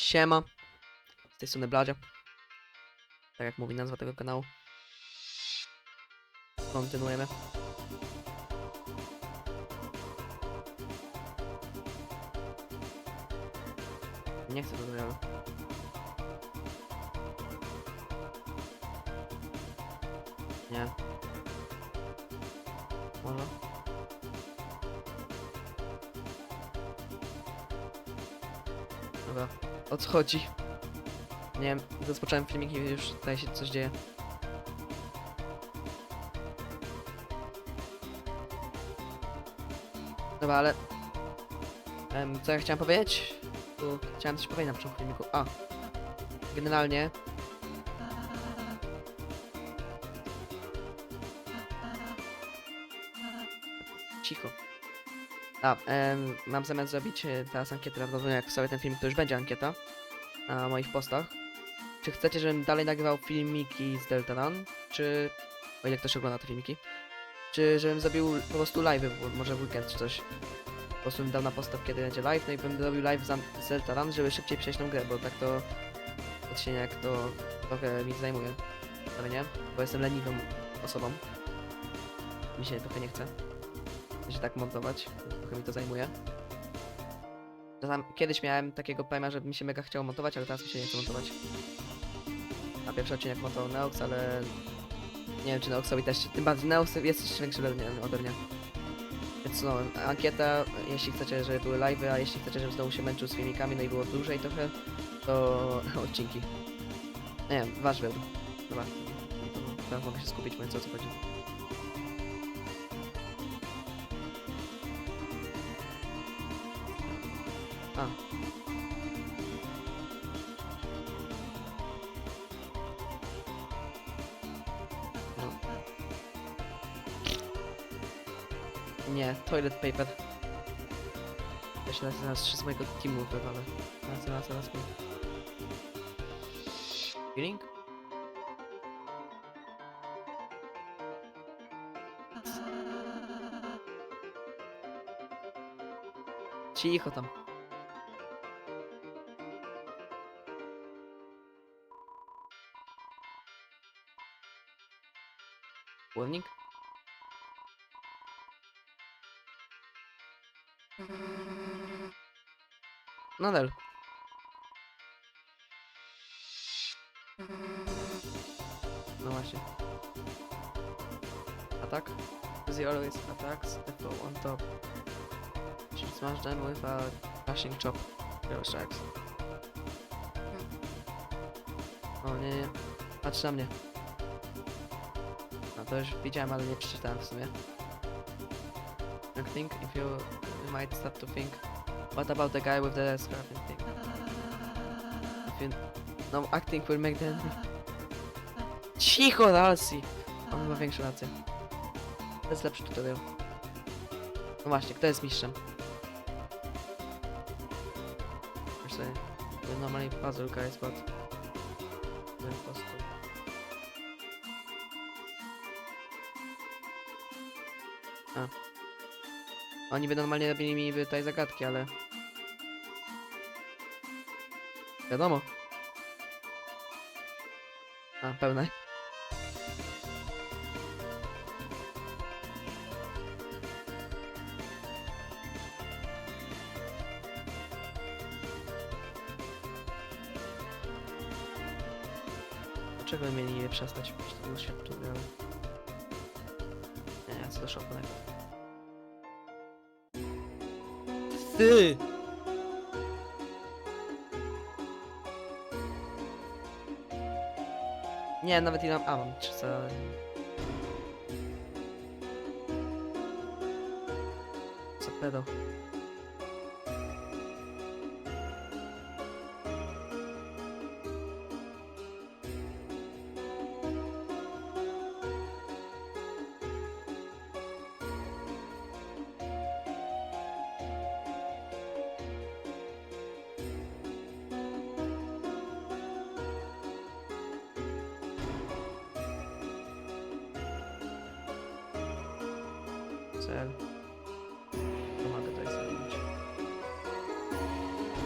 Siema. Z tej strony Bladzia. Tak jak mówi nazwa tego kanału. Kontynuujemy. Nie chcę tutorialu. Nie. Może? Dobra, o co chodzi? Nie wiem, rozpocząłem filmik i już tutaj się coś dzieje. Dobra, ale... Co ja chciałem powiedzieć? Tu chciałem coś powiedzieć na początku filmiku. A! Generalnie... A, em, mam zamiar zrobić e, teraz ankietę, prawdopodobnie jak sobie ten film, to już będzie ankieta na moich postach. Czy chcecie, żebym dalej nagrywał filmiki z Deltaran, czy... O ile ktoś ogląda te filmiki. Czy żebym zrobił po prostu live, może w weekend czy coś. Po prostu bym dał na postaw, kiedy będzie live, no i bym zrobił live z, z Deltaran, żeby szybciej przejść tą grę, bo tak to... Odcieniak to trochę mi zajmuje. Ale nie? Bo jestem leniwą osobą. Mi się trochę nie chce się tak montować, trochę mi to zajmuje. Kiedyś miałem takiego PM, że mi się mega chciało montować, ale teraz mi się nie chce montować. A pierwszy odcinek montował Neox, ale nie wiem czy Neoxowi też, tym bardziej Neox jest jeszcze większy ode mnie. Więc no, ankieta, jeśli chcecie, żeby były live'y, a jeśli chcecie, żebym znowu się męczył z filmikami, no i było dłużej trochę, to odcinki. Nie wiem, wasz wybór. Dobra, teraz mogę się skupić, mówiąc o co chodzi. Nie, toilet paper. Ja się zaraz trzy z mojego teamu wywalę. Raz, raz, raz mi. Feeling? Cicho tam. Nadal. No właśnie. Atak? Does he always attacks the on top? Should smash them without crashing chop. Zero strikes. O nie, nie. Patrz na mnie. No to już widziałem, ale nie przeczytałem w sumie. I think if you, you might stop to think What about the guy with the scarf and thing? If you, no, acting will make the... Cicho, Dalsi! On ma większą rację. To jest lepszy tutorial. No właśnie, kto jest mistrzem? Sobie, to normally puzzle guys, but... Oni by normalnie robili mi tutaj zagadki, ale... Wiadomo. A, pełne. Dlaczego mieli je przestać? Był świat ale... Nie, co do szoku najpierw. Ty! Nie, nawet ile mam... A, mam 300... Co?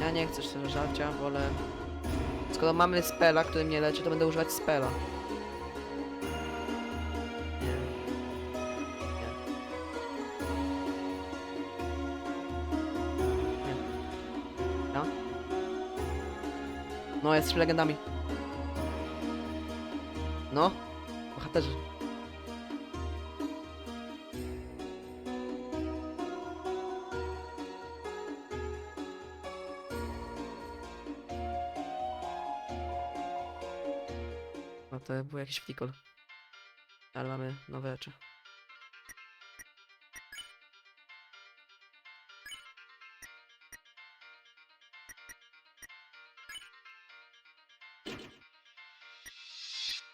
Ja nie chcę szczerze żarcia, wolę... Skoro mamy spela, który mnie leczy, to będę używać spela. Nie. Nie. No? No, jesteśmy legendami. No? Bohaterzy. No to był jakiś flikol. Ale mamy nowe rzeczy.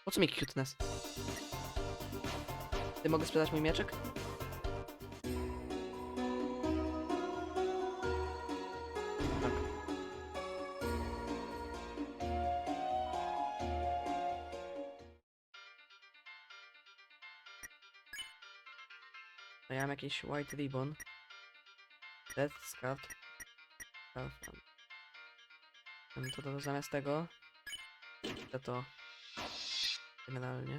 Po co mi cuteness? Ty mogę sprzedać mój mieczek? To ja mam jakiś white ribbon. Death scarf. To, to zamiast tego. To to. Generalnie.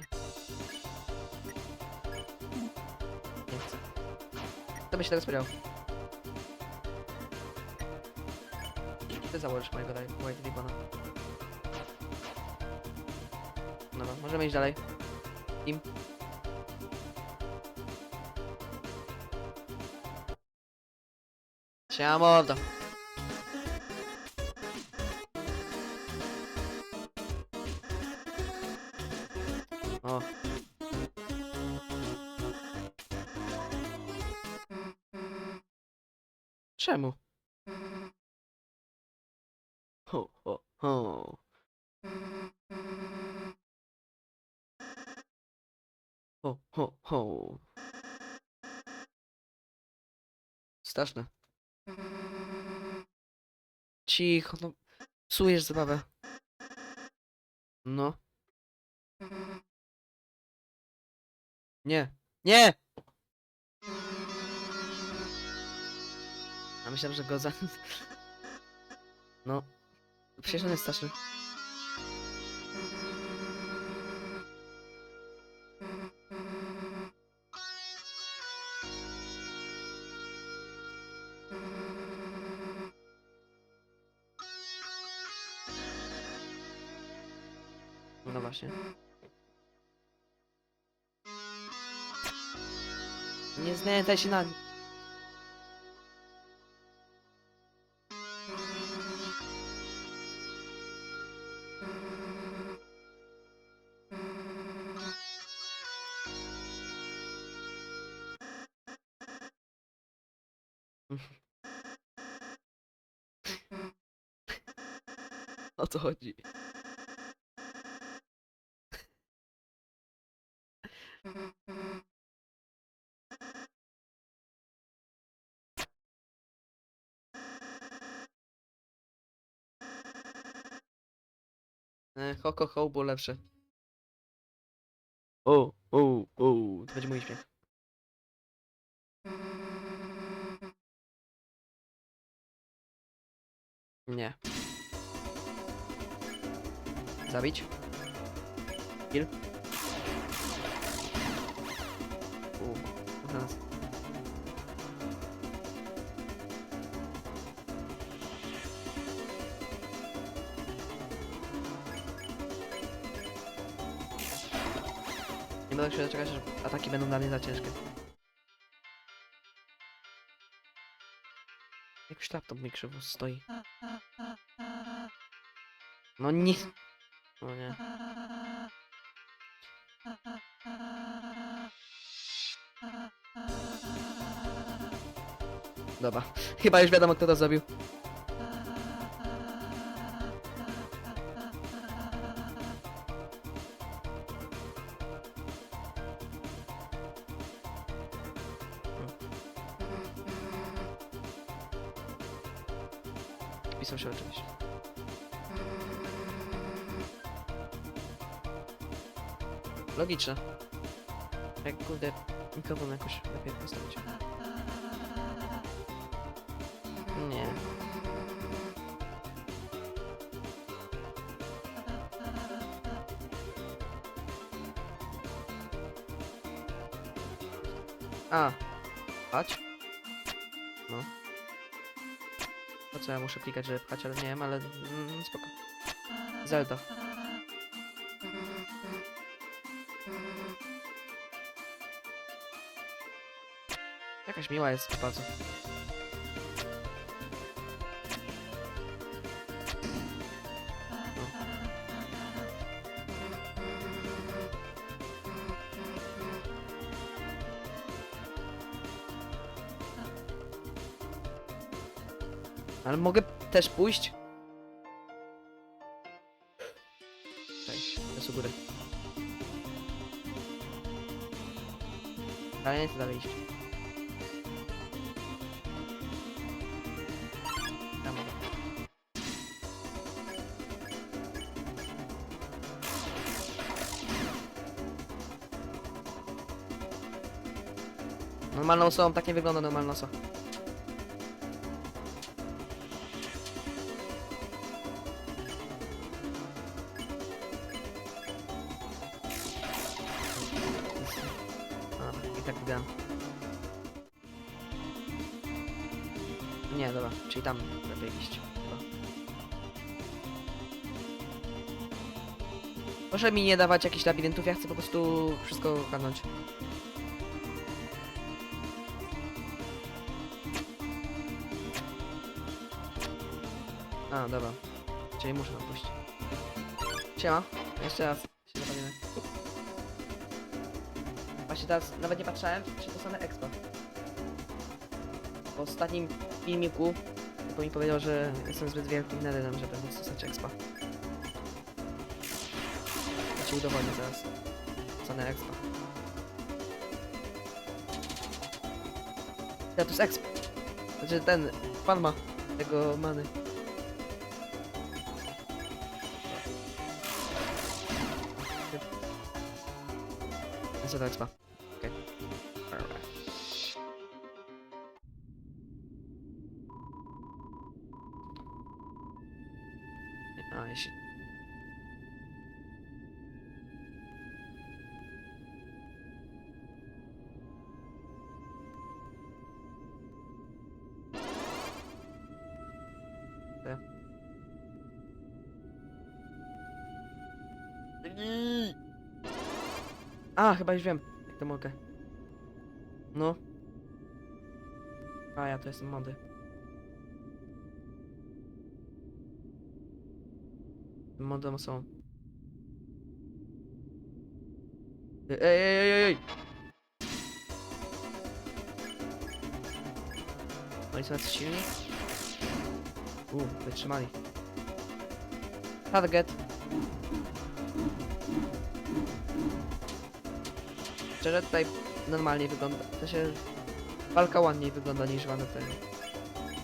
Nie chcę. To by się teraz powiedział. Ty założysz mojego white ribbona. Dobra, możemy iść dalej. Im. Siema mordo. O. Czemu? Ho, ho, ho. Ho, ho, ho. Straszne. Cicho, no. Psujesz zabawę. No. Nie. Nie! A myślałem, że go za... No. Przecież on jest straszny. No właśnie. Nie znęcaj się na... O co chodzi? E, Ho, ho, ho, było lepsze. O, o, o, to będzie mój śmiech. Nie. Zabić? Kill? U, teraz. Nie będę się doczekać, że ataki będą dla mnie za ciężkie. Jakiś laptop mi krzywo stoi. No nie. No nie. Dobra. Chyba już wiadomo kto to zrobił. nie. A, pchać? No. Po co ja muszę klikać, żeby pchać, ale nie wiem, ale mm, spoko. Zelda. Jakaś miła jest bardzo. Ale mogę też pójść? Cześć, jest u góry. Ale nie chcę dalej iść. Normalną osobą tak nie wygląda normalna osoba. Proszę mi nie dawać jakichś labiryntów, ja chcę po prostu wszystko ogarnąć. A, dobra. Czyli muszę tam pójść. Siema, jeszcze raz się zapomnimy. Właśnie teraz nawet nie patrzałem, czy to same expo. W ostatnim filmiku bo mi powiedział, że jestem zbyt wielkim nerdem, żeby móc dostać expa. Ci udowodnię teraz. Same expa. Ja to jest exp. Znaczy ten, pan ma tego many. Co to expa? Te. A, chyba już wiem, jak to mogę. No. A, ja to jestem młody. Młodą są. Ej, ej, ej, ej, ej! Oni? Uuu, wytrzymali. Target. Szczerze tutaj normalnie wygląda, to się walka ładniej wygląda niż w Undertale.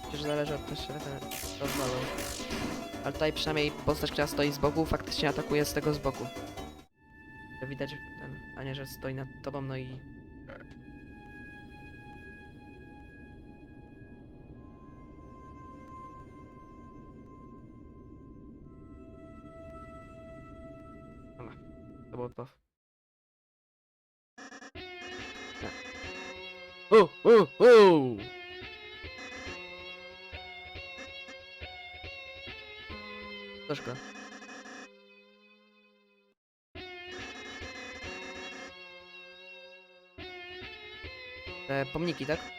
Przecież zależy od też rozwalą. Ale tutaj przynajmniej postać, która stoi z boku, faktycznie atakuje z tego z boku. To widać a nie, że stoi nad tobą, no i... Tak. U, u, u! Troszkę. Te pomniki, tak?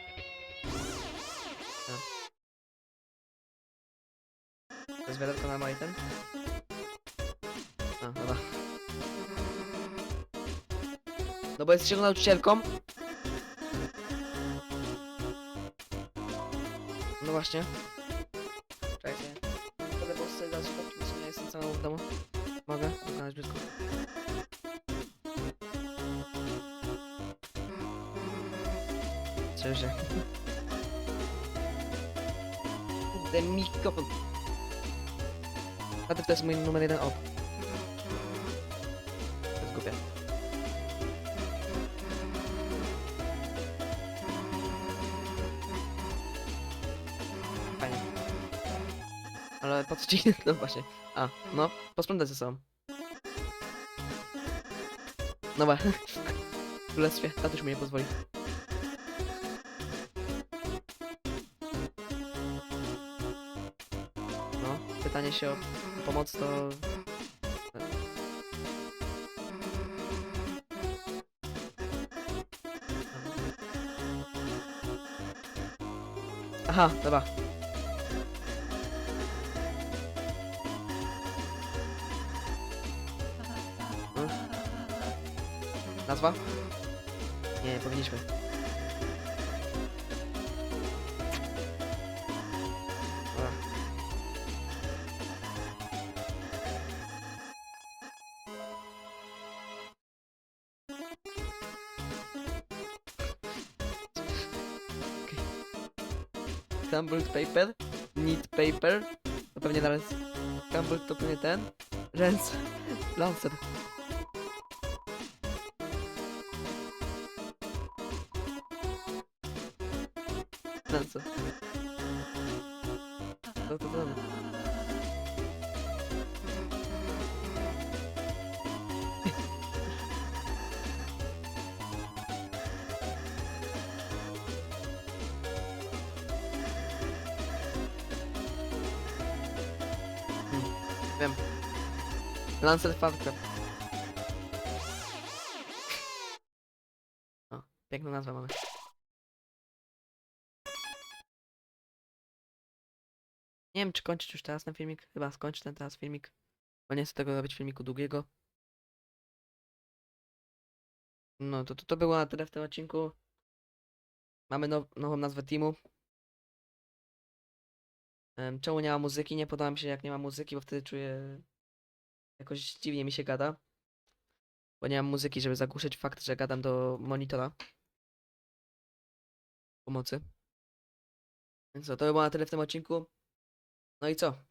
No bo jesteś jego nauczycielką. No właśnie. Czekajcie. Mogę po prostu sumie jestem cały w domu. Mogę? Wykonać brzydko. Cieszę. Kurde, mikrofon. A to jest mój numer jeden op. ale po co ci... No właśnie. A, no, posprzątaj ze sobą. No właśnie. W królestwie, tatuś mi nie pozwoli. No, pytanie się o pomoc to... Aha, dobra. Nazwa? Nie, powinniśmy. Dobra. Crumbled paper, neat paper, to pewnie teraz Crumbled to pewnie ten, Rens, Lancer. Lancer. To to to. Wiem. Lancer Falcon. O, piękną nazwę mamy. Nie wiem, czy kończyć już teraz ten filmik. Chyba skończę ten teraz filmik. Bo nie chcę tego robić filmiku długiego. No, to, to, to było na tyle w tym odcinku. Mamy now, nową nazwę teamu. Em, Czemu nie ma muzyki? Nie podoba mi się jak nie ma muzyki, bo wtedy czuję... Jakoś dziwnie mi się gada. Bo nie mam muzyki, żeby zagłuszyć fakt, że gadam do monitora. Pomocy. Więc to by było na tyle w tym odcinku. No i co?